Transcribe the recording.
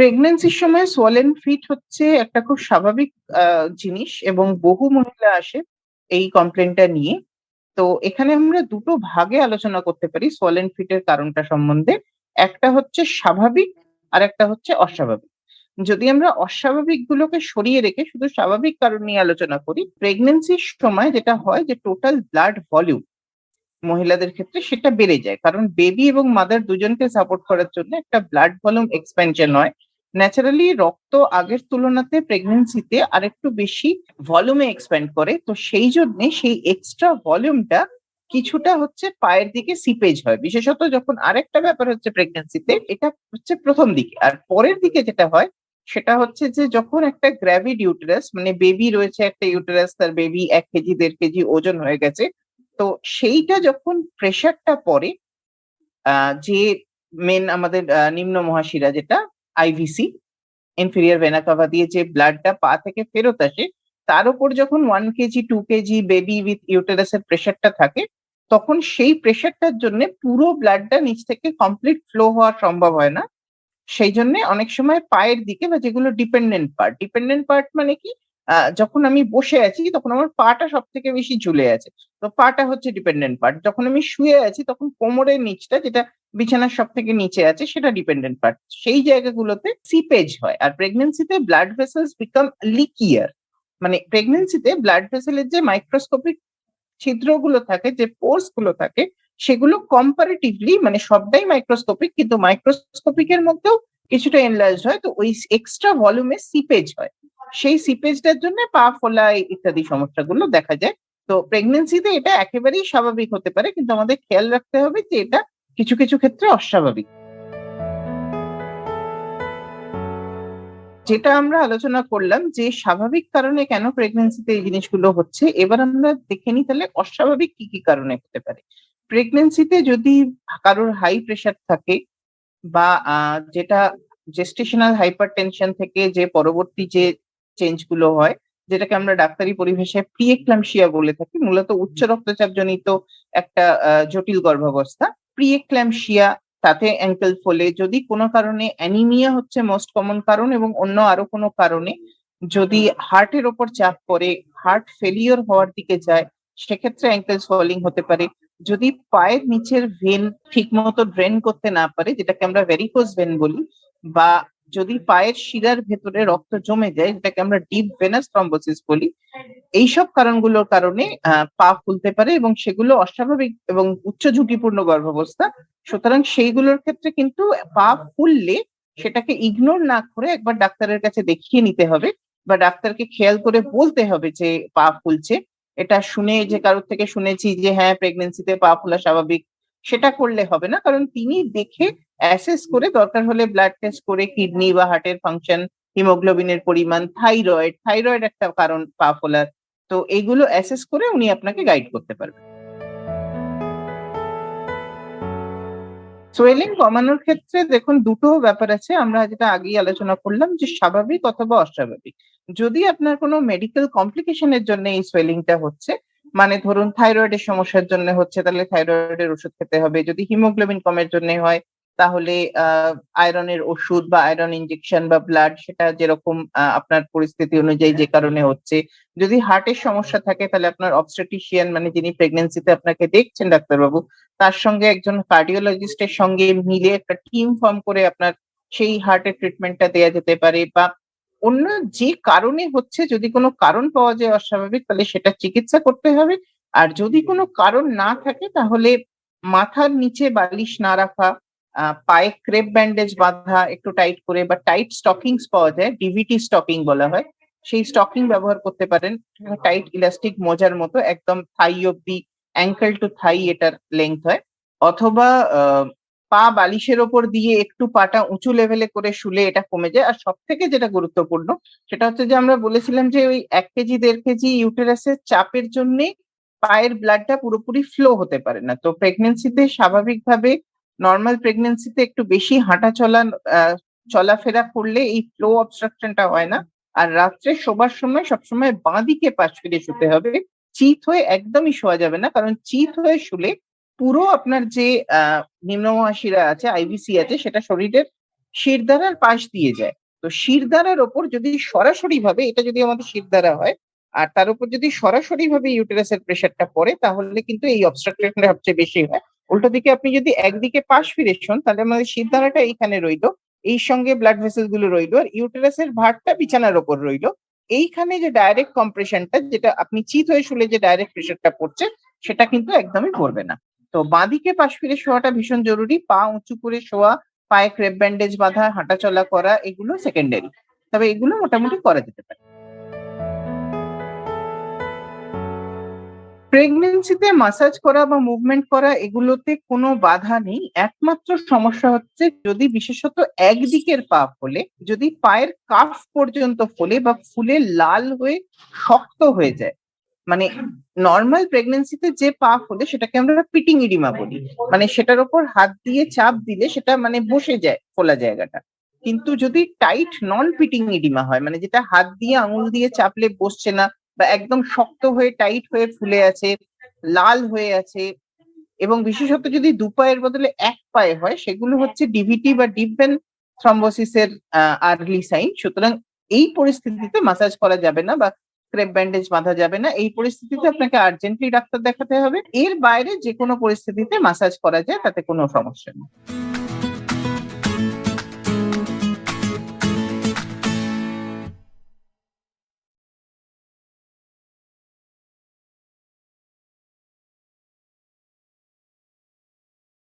প্রেগন্যান্সির সময় সোয়ালেন ফিট হচ্ছে একটা খুব স্বাভাবিক জিনিস এবং বহু মহিলা আসে এই কমপ্লেইনটা নিয়ে। তো এখানে আমরা দুটো ভাগে আলোচনা করতে পারি সোয়ালেন ফিট এর কারণটা সম্বন্ধে। একটা হচ্ছে স্বাভাবিক, আর একটা হচ্ছে অস্বাভাবিক। যদি আমরা অস্বাভাবিক গুলোকে সরিয়ে রেখে শুধু স্বাভাবিক কারণ নিয়ে আলোচনা করি, প্রেগন্যান্সির সময় যেটা হয় যে টোটাল ব্লাড ভলিউম মহিলাদের ক্ষেত্রে সেটা বেড়ে যায়। কারণ বেবি এবং মাদার দুজনকে সাপোর্ট করার জন্য একটা ব্লাড ভলিউম এক্সপেনশন হয়। ন্যাচারালি রক্ত আগের তুলনাতে প্রেগন্যান্সিতে আরেকটু বেশি ভলিউমে এক্সপ্যান্ড করে। তো সেই জন্যে সেই এক্সট্রা ভলিউমটা কিছুটা হচ্ছে পায়ের দিকে সিপেজ হয়। বিশেষত যখন আরেকটা ব্যাপার হচ্ছে প্রেগনেন্সিতে এটা হচ্ছে প্রথম দিকে। আর পরের দিকে যেটা হয়, সেটা হচ্ছে যে যখন একটা গ্র্যাভিড ইউটেরাস মানে বেবি রয়েছে একটা ইউটেরাস তার বেবি এক কেজি, দেড় কেজি ওজন হয়ে গেছে। তো সেইটা যখন প্রেশারটা পড়ে যে মেন আমাদের নিম্ন মহাশিরা যেটা আইভিসি ইনফিরিয়ার ভেনা কাভা দিয়ে যে ব্লাডটা পা থেকে ফেরত আসে, তার উপর যখন one KG two KG baby with ইউটেরাসের প্রেশারটা থাকে, তখন সেই প্রেশারটার জন্যে পুরো ব্লাডটা নিচ থেকে কমপ্লিট ফ্লো হওয়া সম্ভব হয় না। সেই জন্যে অনেক সময় পায়ের দিকে বা যেগুলো ডিপেন্ডেন্ট পার্ট, ডিপেন্ডেন্ট পার্ট মানে কি? যখন আমি বসে আছি তখন আমার পাটা সব থেকে বেশি ঝুলে আছে। তো পাটা হচ্ছে ডিপেন্ডেন্ট পার্ট। যখন আমি শুয়ে আছি তখন কোমরের নিচটা যেটা বিছানার সব থেকে নিচে আছে সেটা ডিপেন্ডেন্ট পার্ট। সেই জায়গাগুলোতে সিপেজ হয়। আর প্রেগন্যান্সিতে ব্লাড ভেসেলস বিকাম লিকিয়ার। মানে প্রেগন্যান্সিতে ব্লাড ভেসেলের যে মাইক্রোস্কোপিক ছিদ্রগুলো থাকে, যে পোরসগুলো থাকে সেগুলো কম্পারেটিভলি মানে সবটাই মাইক্রোস্কোপিক কিন্তু মাইক্রোস্কোপিক এর মধ্যেও কিছুটা এনলার্জড হয়। তো ওই এক্সট্রা ভলিউমে সিপেজ হয়। সেই সিপেজটার জন্য পা ফোলা ইত্যাদি সমস্যাগুলো দেখা যায়। তো প্রেগন্যান্সিতে এটা একেবারেই স্বাভাবিক হতে পারে কিন্তু আমাদের খেয়াল রাখতে হবে যে এটা কিছু, কিছু ক্ষেত্রে অস্বাভাবিক। যেটা আমরা আলোচনা করলাম যে স্বাভাবিক কারণে কেন প্রেগনেন্সিতে এই জিনিসগুলো হচ্ছে, এবার আমরা দেখে নিই তাহলে অস্বাভাবিক কি, কি কারণে হতে পারে। প্রেগনেন্সিতে যদি কারোর হাই প্রেশার থাকে বা যেটা জেস্টেশনাল হাইপারটেনশন থেকে যে পরবর্তী যে চেঞ্জগুলো হয়, যেটাকে আমরা ডাক্তারি পরিভাষায় প্রি-এক্লাম্পসিয়া বলে থাকি। মূলত উচ্চ রক্তচাপ জনিত একটা জটিল গর্ভাবস্থা। প্রি-এক্লাম্পসিয়া তাতে অ্যাঙ্কেল ফোলে যদি কোনো কারণে অ্যানিমিয়া হচ্ছে মোস্ট কমন কারণ এবং অন্য আরও কোনো কারণে যদি হার্টের ওপর চাপ পড়ে, হার্ট ফেলিওর হওয়ার দিকে যায়, সেক্ষেত্রে অ্যাঙ্কেল সোয়ালিং হতে পারে। যদি পায়ের নিচের ভেন ঠিকমতো ড্রেন করতে না পারে, যেটাকে আমরা ভেরিকোজ ভেন বলি বা যদি পায়ের শিরার ভেতরে রক্ত জমে যায়, যেটাকে আমরা ডিপ ভেনাস থ্রম্বোসিস বলি। এইসব কারণগুলোর কারণে পা ফুলতে পারে এবং সেগুলো অস্বাভাবিক এবং উচ্চ ঝুঁকিপূর্ণ গর্ভাবস্থা। সুতরাং সেইগুলোর ক্ষেত্রে কিন্তু পা ফুললে সেটাকে ইগনোর না করে একবার ডাক্তারের কাছে দেখিয়ে নিতে হবে বা ডাক্তারকে খেয়াল করে বলতে হবে যে পা ফুলছে। এটা শুনে যে কারোর থেকে শুনেছি যে হ্যাঁ, প্রেগন্যান্সিতে পা ফোলা স্বাভাবিক, সেটা করলে হবে না। কারণ তিনি দেখে অ্যাসেস করে দরকার হলে ব্লাড টেস্ট করে কিডনি বা হার্টের ফাংশন, হিমোগ্লোবিনের পরিমাণ, থাইরয়েড, থাইরয়েড একটা কারণ পা ফোলার। তো এগুলো অ্যাসেস করে উনি আপনাকে গাইড করতে পারবেন। সোয়েলিং কমানোর ক্ষেত্রে দেখুন দুটো ব্যাপার আছে। আমরা যেটা আগেই আলোচনা করলাম যে স্বাভাবিক অথবা অস্বাভাবিক। যদি আপনার কোনো মেডিকেল কমপ্লিকেশনের জন্য এই সোয়েলিংটা হচ্ছে, মানে ধরুন থাইরয়েডের সমস্যার জন্য হচ্ছে তাহলে থাইরয়েডের ওষুধ খেতে হবে। যদি হিমোগ্লোবিন কমের জন্যে হয় তাহলে আয়রনের ওষুধ বা আয়রন ইনজেকশন বা ব্লাড সেটা যেরকম আপনার পরিস্থিতি অনুযায়ী যে কারণে হচ্ছে। যদি হার্টের সমস্যা থাকে তাহলে আপনার অবস্টেট্রিশিয়ান মানে যিনি প্রেগন্যান্সিতে আপনাকে দেখছেন ডাক্তারবাবু, তার সঙ্গে একজন কার্ডিওলজিস্ট এর সঙ্গে মিলে একটা টিম ফর্ম করে আপনার সেই হার্টের ট্রিটমেন্টটা দেয়া যেতে পারে বা অন্য যে কারণে হচ্ছে যদি কোনো কারণ পাওয়া যায় অস্বাভাবিক তাহলে সেটা চিকিৎসা করতে হবে। আর যদি কোনো কারণ না থাকে তাহলে মাথার নিচে বালিশ না রাখা, পায়ে ক্রেপ ব্যান্ডেজ বাঁধা একটু টাইট করে বা টাইট স্টকিংস পাওয়া যায়, ডিভিটি স্টকিং বলা হয়। সেই স্টকিং ব্যবহার করতে পারেন। টাইট ইলাস্টিক মোজার মতো একদম থাই অব্দি অ্যাঙ্কেল টু থাই এটার লেংথ হয়। অথবা পা বালিশের ওপর দিয়ে একটু পাটা উঁচু লেভেলে করে শুলে এটা কমে যায়। আর সব থেকে যেটা গুরুত্বপূর্ণ সেটা হচ্ছে যে আমরা বলেছিলাম যে ওই এক কেজি দেড় কেজি ইউটেরাসের চাপের জন্যে পায়ের ব্লাডটা পুরোপুরি ফ্লো হতে পারে না। তো প্রেগন্যান্সিতে স্বাভাবিকভাবে নরমাল প্রেগন্যান্সিতে একটু বেশি হাঁটা চলা চলাফেরা করলে এই ফ্লো অবস্ট্রাকশন টা হয় না। আর রাত্রে শোবার সময় সবসময় বাঁদিকে পাশ ফিরে শুতে হবে। চিত হয়ে একদমই শোয়া যাবে না। কারণ চিত হয়ে শুলে পুরো আপনার যে আ নিম্ন মহাশিরা আছে, আইবিসি আছে সেটা শরীরের শিরদারার পাশ দিয়ে যায় তো শিরদারার ওপর যদি সরাসরি ভাবে এটা যদি আমাদের শিরদারা হয় আর তার উপর যদি সরাসরি ভাবে ইউটেরাসের প্রেশারটা পড়ে তাহলে কিন্তু এই অবস্ট্রাকশনটা সবচেয়ে বেশি হয় উল্টো দিকে আপনি যদি একদিকে পাশ ফিরে শোন তাহলে আমাদের শিরদাঁড়াটা এইখানে রইল। এই সঙ্গে ব্লাড ভেসেলগুলো রইল আর ইউটেরাসের ভারটা বিছানার ওপর রইল। এইখানে যে ডাইরেক্ট কম্প্রেশনটা যেটা আপনি চিত হয়ে শুলে যে ডাইরেক্ট প্রেশারটা পড়ছে, সেটা কিন্তু একদমই পড়বে না। তো বাঁদিকে পাশ ফিরে শোয়াটা ভীষণ জরুরি। পা উঁচু করে শোয়া, পায়ে ক্রেপ ব্যান্ডেজ বাঁধা, হাঁটাচলা করা, এগুলো সেকেন্ডারি তবে এগুলো মোটামুটি করা যেতে পারে। প্রেগনেন্সিতে মাসাজ করা বা মুভমেন্ট করা এগুলোতে কোনো বাধা নেই। একমাত্র সমস্যা হচ্ছে যদি বিশেষত একদিকের পা ফোলে, যদি পায়ের কাফ পর্যন্ত ফোলে বা ফুলে লাল হয়ে শক্ত হয়ে যায়। মানে নর্মাল প্রেগনেন্সিতে যে পা ফোলে সেটাকে আমরা পিটিং ইডিমা বলি। মানে সেটার উপর হাত দিয়ে চাপ দিলে সেটা মানে বসে যায়, ফোলা জায়গাটা। কিন্তু যদি টাইট নন পিটিং ইডিমা হয় মানে যেটা হাত দিয়ে আঙুল দিয়ে চাপলে বসছে না বা একদম শক্ত হয়ে, টাইট হয়ে ফুলে আছে, লাল হয়ে আছে এবং বিশেষত যদি দু পায়ের বদলে এক পায়ে হয়, সেগুলো হচ্ছে ডিভিটি বা ডিপ ভেন থ্রম্বোসিসের আর্লি সাইন সুতরাং এই পরিস্থিতিতে মাসাজ করা যাবে না বা ক্রেপ ব্যান্ডেজ বাঁধা যাবে না। এই পরিস্থিতিতে আপনাকে আর্জেন্টলি ডাক্তার দেখাতে হবে। এর বাইরে যে কোনো পরিস্থিতিতে মাসাজ করা যায়, তাতে কোনো সমস্যা নেই।